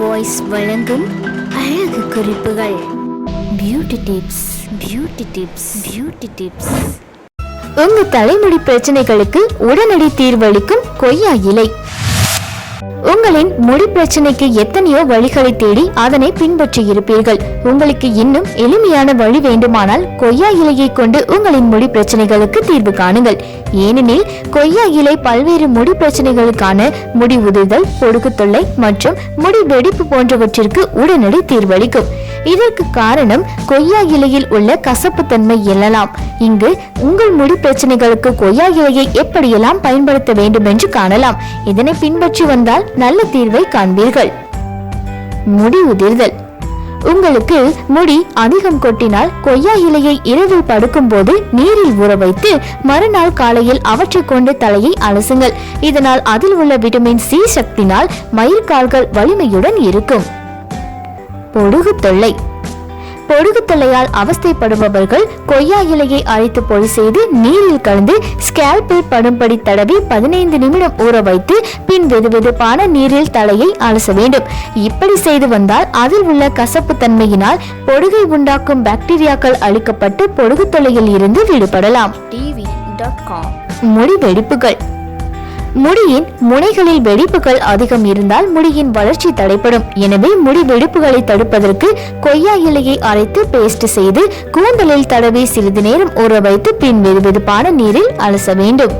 Voice வழங்கும் அழகு குறிப்புகள். Beauty tips beauty tips beauty tips உங்க தலைமுடி பிரச்சனைகளுக்கு உடனடி தீர்வளிக்கும் கொய்யா இலை. உங்களின் முடி பிரச்சனைக்கு எத்தனையோ வழிகளை தேடி அதனை பின்பற்றி இருப்பீர்கள் உங்களுக்கு இன்னும் எளிமையான வழி வேண்டுமானால் கொய்யா இலையை கொண்டு உங்களின் முடி பிரச்சனைகளுக்கு தீர்வு காணுங்கள். ஏனெனில் கொய்யா இலை பல்வேறு முடி பிரச்சனைகளுக்கான முடி உதிர்தல் பொடுகு தொல்லை மற்றும் முடி வெடிப்பு போன்றவற்றிற்கு உடனடி தீர்வளிக்கும். இதற்கு காரணம் கொய்யா இலையில் உள்ள கசப்புத்தன்மை எழலாம். இங்கு உங்கள் முடி பிரச்சனைகளுக்கு கொய்யா இலையை எப்படியெல்லாம் பயன்படுத்த வேண்டும் என்று காணலாம். இதனை பின்பற்றி வந்தால் நல்ல தீர்வை காண்பீர்கள். முடி உதிர்தல். உங்களுக்கு முடி அதிகம் கொட்டினால் கொய்யா இலையை இரவில் படுக்கும்போது நீரில் ஊற வைத்து மறுநாள் காலையில் அவற்றை கொண்டு தலையை அலசுங்கள். இதனால் அதில் உள்ள விட்டமின் சி சக்தினால் மயிர்கால்கள் வலிமையுடன் இருக்கும். பொடுகு தொல்லை பொடுகு தொல்லையால் அவஸ்தைப்படுபவர்கள் கொய்யா இலையை அரைத்து பொடி செய்து நீரில் கலந்து ஸ்கேல்பில் படும்படி தடவி பதினைந்து நிமிடம் ஊற வைத்து பின் வெதுவெதுப்பான நீரில் தலையை அலச வேண்டும். இப்படி செய்து வந்தால் அதில் உள்ள கசப்பு தன்மையினால் பொடுகை உண்டாக்கும் பாக்டீரியாக்கள் அழிக்கப்பட்டு பொடுகு தொல்லையில் இருந்து விடுபடலாம். TV dot com. முடி வெடிப்புகள் முடியின் முனைகளில் வெடிப்புகள் அதிகம் இருந்தால் முடியின் வளர்ச்சி தடைப்படும் எனவே முடி வெடிப்புகளை தடுப்பதற்கு கொய்யா இலையை அரைத்து பேஸ்ட் செய்து கூந்தலில் தடவி சிறிது நேரம் ஊற வைத்து பின் வெதுவெதுப்பான நீரில் அலச வேண்டும்.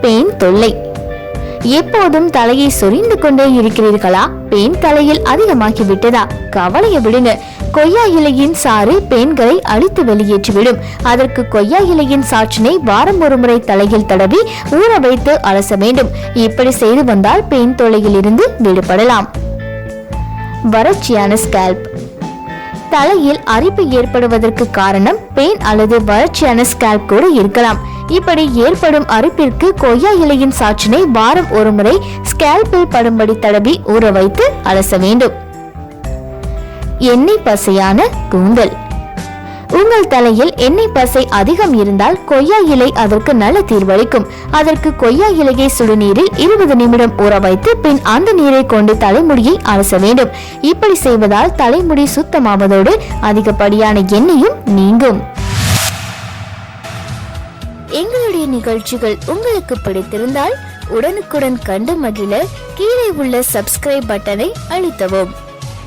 பெயின் தொல்லை. எப்போதும் தலையை சொரிந்து கொண்டே இருக்கிறீர்களா? பேன் தலையில் அதிகமாகி விட்டதா கவலையை விடுங்க. கொய்யா இலையின் சாறு பெண்களை அழித்து வெளியேற்றிவிடும். அதற்கு கொய்யா இலையின் சாற்றினை வாரம் ஒரு முறை தலையில் தடவி ஊற வைத்து அலச வேண்டும். இப்படி செய்து வந்தால் பெண் தொலையில் இருந்து விடுபடலாம். வறட்சியான ஸ்கேல்ப் தலையில் அரிப்பு ஏற்படுவதற்கு காரணம் பெயின் அல்லது வறட்சியான ஸ்கேல்ப் கூட இருக்கலாம். இப்படி ஏற்படும் அரிப்பிற்கு கொய்யா இலையின் சாற்றினை வாரம் ஒருமுறை ஸ்கேல்பில் படும்படி தடவி ஊற வைத்து அலச வேண்டும். எண்ணெய் பசையான கூந்தல். உங்கள் தலையில் எண்ணெய் பசை அதிகம் இருந்தால் கொய்யா இலை அதற்கு நல்ல தீர்வளிக்கும். அதற்கு கொய்யா இலையை சுடுநீரில் இருபது நிமிடம் ஊற வைத்து பின் அந்த நீரை கொண்டு தலைமுடியை அலச வேண்டும். இப்படி செய்வதால் தலைமுடி சுத்தமாவதோடு அதிகப்படியான எண்ணெயும் நீங்கும். எங்களுடைய நிகழ்ச்சிகள் உங்களுக்கு பிடித்திருந்தால் உடனுக்குடன் கண்டு மகிழ கீழே உள்ள சப்ஸ்கிரைப் பட்டனை அழுத்தவும்.